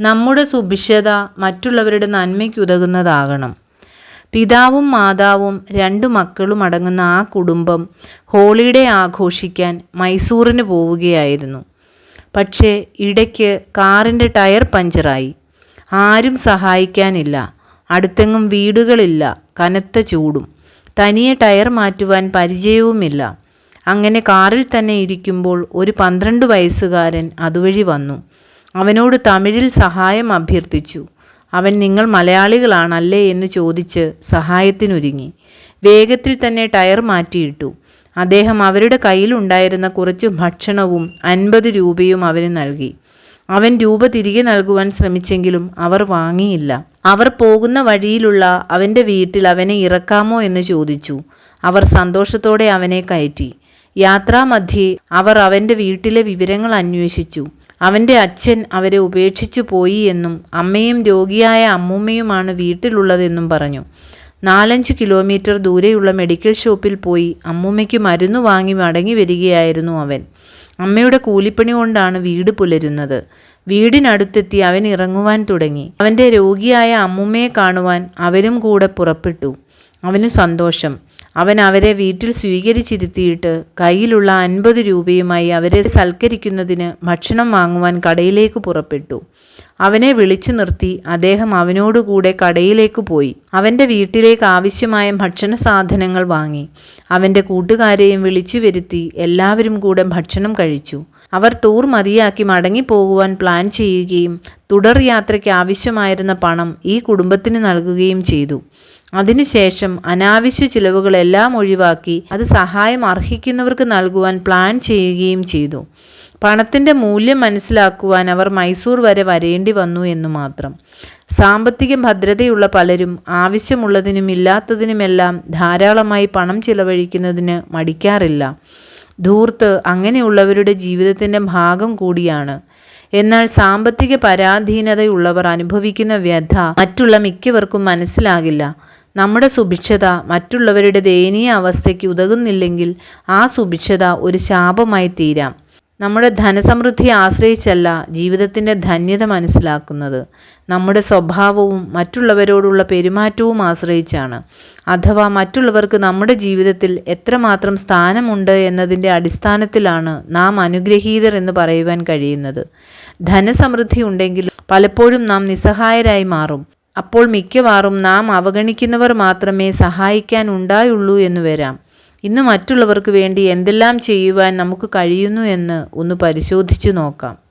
നമ്മുടെ സുഭിക്ഷത മറ്റുള്ളവരുടെ നന്മയ്ക്കുതകുന്നതാകണം പിതാവും മാതാവും രണ്ടു മക്കളും അടങ്ങുന്ന ആ കുടുംബം ഹോളിഡേ ആഘോഷിക്കാൻ മൈസൂറിന് പോവുകയായിരുന്നു. പക്ഷേ ഇടയ്ക്ക് കാറിന്റെ ടയർ പഞ്ചറായി. ആരും സഹായിക്കാനില്ല. അടുത്തെങ്ങും വീടുകളില്ല. കനത്ത ചൂടും. തനിയെ ടയർ മാറ്റുവാൻ പരിചയവുമില്ല. അങ്ങനെ കാറിൽ തന്നെ ഇരിക്കുമ്പോൾ ഒരു പന്ത്രണ്ട് വയസ്സുകാരൻ അതുവഴി വന്നു. അവനോട് തമിഴിൽ സഹായം അഭ്യർത്ഥിച്ചു. അവൻ നിങ്ങൾ മലയാളികളാണല്ലേ? എന്ന് ചോദിച്ച് സഹായത്തിനൊരുങ്ങി. വേഗത്തിൽ തന്നെ ടയർ മാറ്റിയിട്ടു. അദ്ദേഹം അവരുടെ കയ്യിലുണ്ടായിരുന്ന കുറച്ച് ഭക്ഷണവും അൻപത് രൂപയും അവന് നൽകി. അവൻ രൂപ തിരികെ നൽകുവാൻ ശ്രമിച്ചെങ്കിലും അവർ വാങ്ങിയില്ല. അവർ പോകുന്ന വഴിയിലുള്ള അവന്റെ വീട്ടിൽ അവനെ ഇറക്കാമോ എന്ന് ചോദിച്ചു. അവർ സന്തോഷത്തോടെ അവനെ കയറ്റി. യാത്രാമധ്യേ അവർ അവന്റെ വീട്ടിലെ വിവരങ്ങൾ അന്വേഷിച്ചു. അവന്റെ അച്ഛൻ അവരെ ഉപേക്ഷിച്ചു പോയി എന്നും അമ്മയും രോഗിയായ അമ്മൂമ്മയുമാണ് വീട്ടിലുള്ളതെന്നും പറഞ്ഞു. നാലഞ്ച് കിലോമീറ്റർ ദൂരെയുള്ള മെഡിക്കൽ ഷോപ്പിൽ പോയി അമ്മൂമ്മയ്ക്ക് മരുന്ന് വാങ്ങി മടങ്ങി വരികയായിരുന്നു അവൻ. അമ്മയുടെ കൂലിപ്പണി കൊണ്ടാണ് വീട് പുലരുന്നത്. വീടിനടുത്തെത്തി അവൻ ഇറങ്ങുവാൻ തുടങ്ങി. അവന്റെ രോഗിയായ അമ്മുമ്മയെ കാണുവാൻ അവരും കൂടെ പുറപ്പെട്ടു. അവന് സന്തോഷം. അവൻ അവരെ വീട്ടിൽ സ്വീകരിച്ചിരുത്തിയിട്ട് കയ്യിലുള്ള അൻപത് രൂപയുമായി അവരെ സൽക്കരിക്കുന്നതിന് ഭക്ഷണം വാങ്ങുവാൻ കടയിലേക്ക് പുറപ്പെട്ടു. അവനെ വിളിച്ചു നിർത്തി അദ്ദേഹം അവനോടുകൂടെ കടയിലേക്ക് പോയി. അവന്റെ വീട്ടിലേക്ക് ആവശ്യമായ ഭക്ഷണ സാധനങ്ങൾ വാങ്ങി. അവന്റെ കൂട്ടുകാരെയും വിളിച്ചു വരുത്തി എല്ലാവരും കൂടെ ഭക്ഷണം കഴിച്ചു. അവർ ടൂർ മതിയാക്കി മടങ്ങിപ്പോകുവാൻ പ്ലാൻ ചെയ്യുകയും തുടർ യാത്രയ്ക്ക് ആവശ്യമായിരുന്ന പണം ഈ കുടുംബത്തിന് നൽകുകയും ചെയ്തു. അതിനുശേഷം അനാവശ്യ ചിലവുകളെല്ലാം ഒഴിവാക്കി അത് സഹായം അർഹിക്കുന്നവർക്ക് നൽകുവാൻ പ്ലാൻ ചെയ്യുകയും ചെയ്തു. പണത്തിന്റെ മൂല്യം മനസ്സിലാക്കുവാൻ അവർ മൈസൂർ വരെ വരേണ്ടി വന്നു എന്നു മാത്രം. സാമ്പത്തിക ഭദ്രതയുള്ള പലരും ആവശ്യമുള്ളതിനും ഇല്ലാത്തതിനുമെല്ലാം ധാരാളമായി പണം ചിലവഴിക്കുന്നതിന് മടിക്കാറില്ല. ധൂർത്ത് അങ്ങനെയുള്ളവരുടെ ജീവിതത്തിന്റെ ഭാഗം കൂടിയാണ്. എന്നാൽ സാമ്പത്തിക പരാധീനതയുള്ളവർ അനുഭവിക്കുന്ന വ്യഥ മറ്റുള്ള മിക്കവർക്കും മനസ്സിലാകില്ല. നമ്മുടെ സുഭിക്ഷത മറ്റുള്ളവരുടെ ദയനീയ അവസ്ഥയ്ക്ക് ഉതകുന്നില്ലെങ്കിൽ ആ സുഭിക്ഷത ഒരു ശാപമായി തീരാം. നമ്മുടെ ധനസമൃദ്ധി ആശ്രയിച്ചല്ല ജീവിതത്തിന്റെ ധന്യത മനസ്സിലാക്കുന്നത്. നമ്മുടെ സ്വഭാവവും മറ്റുള്ളവരോടുള്ള പെരുമാറ്റവും ആശ്രയിച്ചാണ്. അഥവാ മറ്റുള്ളവർക്ക് നമ്മുടെ ജീവിതത്തിൽ എത്രമാത്രം സ്ഥാനമുണ്ട് എന്നതിന്റെ അടിസ്ഥാനത്തിലാണ് നാം അനുഗ്രഹീതർ എന്ന് പറയുവാൻ കഴിയുന്നത്. ധനസമൃദ്ധി ഉണ്ടെങ്കിൽ പലപ്പോഴും നാം നിസ്സഹായരായി മാറും. അപ്പോൾ മിക്കവാറും നാം അവഗണിക്കുന്നവർ മാത്രമേ സഹായിക്കാൻ ഉണ്ടായുള്ളൂ എന്ന് വരാം. ഇന്ന് മറ്റുള്ളവർക്ക് വേണ്ടി എന്തെല്ലാം ചെയ്യുവാൻ നമുക്ക് കഴിയുന്നു എന്ന് ഒന്ന് പരിശോധിച്ചു നോക്കാം.